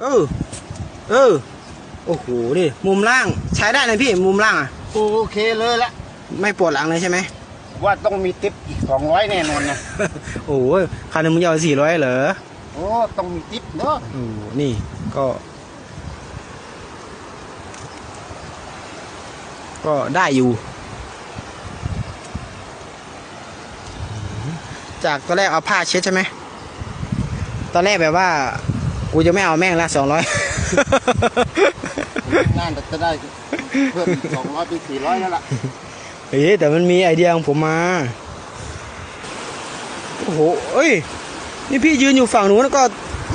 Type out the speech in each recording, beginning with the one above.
เออ เออ โอ้โหนี่มุมล่างใช้ได้นะพี่มุมล่างอะ โอเคเลยละ ไม่ปวดหลังเลยใช่ไหม ว่าต้องมีติปอีกสองร้อยแน่นอนนะโอ้โหคันหนึงมึงจะเอาสี่ร้อยเหรอโอ้ต้องมีติปเนาะโอ้โหนี่ก็ ก็ได้อยู่ จากตอนแรกเอาผ้าเช็ดใช่ไหม ตอนแรกแบบว่า กูจะไม่เอาแม่งละสองร้อยงานจะได้เพิ่มสองร้อยเป็นสี่ร้อยแล้วล่ะเฮ้ยแต่มันมีไอเดียของผมมาโอ้โหเอ้ย นี่พี่ยืนอยู่ฝั่งนู้นแล้วก็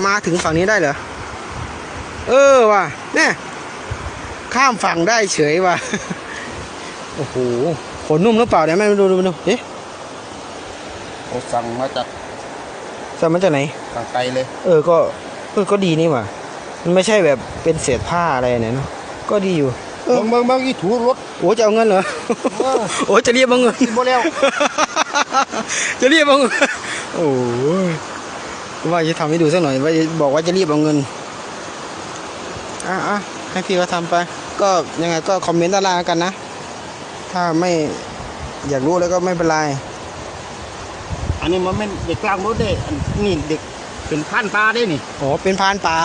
มาถึงฝั่งนี้ได้เหรอ เออว่ะเนี่ยข้ามฝั่งได้เฉยว่ะ โอ้โห ขนนุ่มหรือเปล่าเนี่ยแม่ดูดูดูเอ๊ะโอ้สั่งมาจากสั่งมาจากไหนสั่งไกลเลย เออ ก็เออก็ดีนี่ว่ะมันไม่ใช่แบบเป็นเศษผ้าอะไรเนี่ยเนาะก็ดีอยู่เออเบิ่งเบิ่งเบิ่งอีถูรถ โอ้จะเอาเงินเหรอเออโอ้จะเรียกเอาเงินกินบ่แล้ว จะรีบเอาเงินโอ้ยว่าจะทำให้ดูสักหน่อยว่าจะบอกว่าจะรีบเอาเงินอะอะให้พี่เขาทำไป ก็ยังไงก็คอมเมนต์ด้านล่างแล้วกันนะ ถ้าไม่อยากรู้แล้วก็ไม่เป็นไร อันนี้มันเป็นเด็กกลางรถเด้อันนี่เด็ก เป็นพันปลาได้นี่โอ้เป็นพรานปลา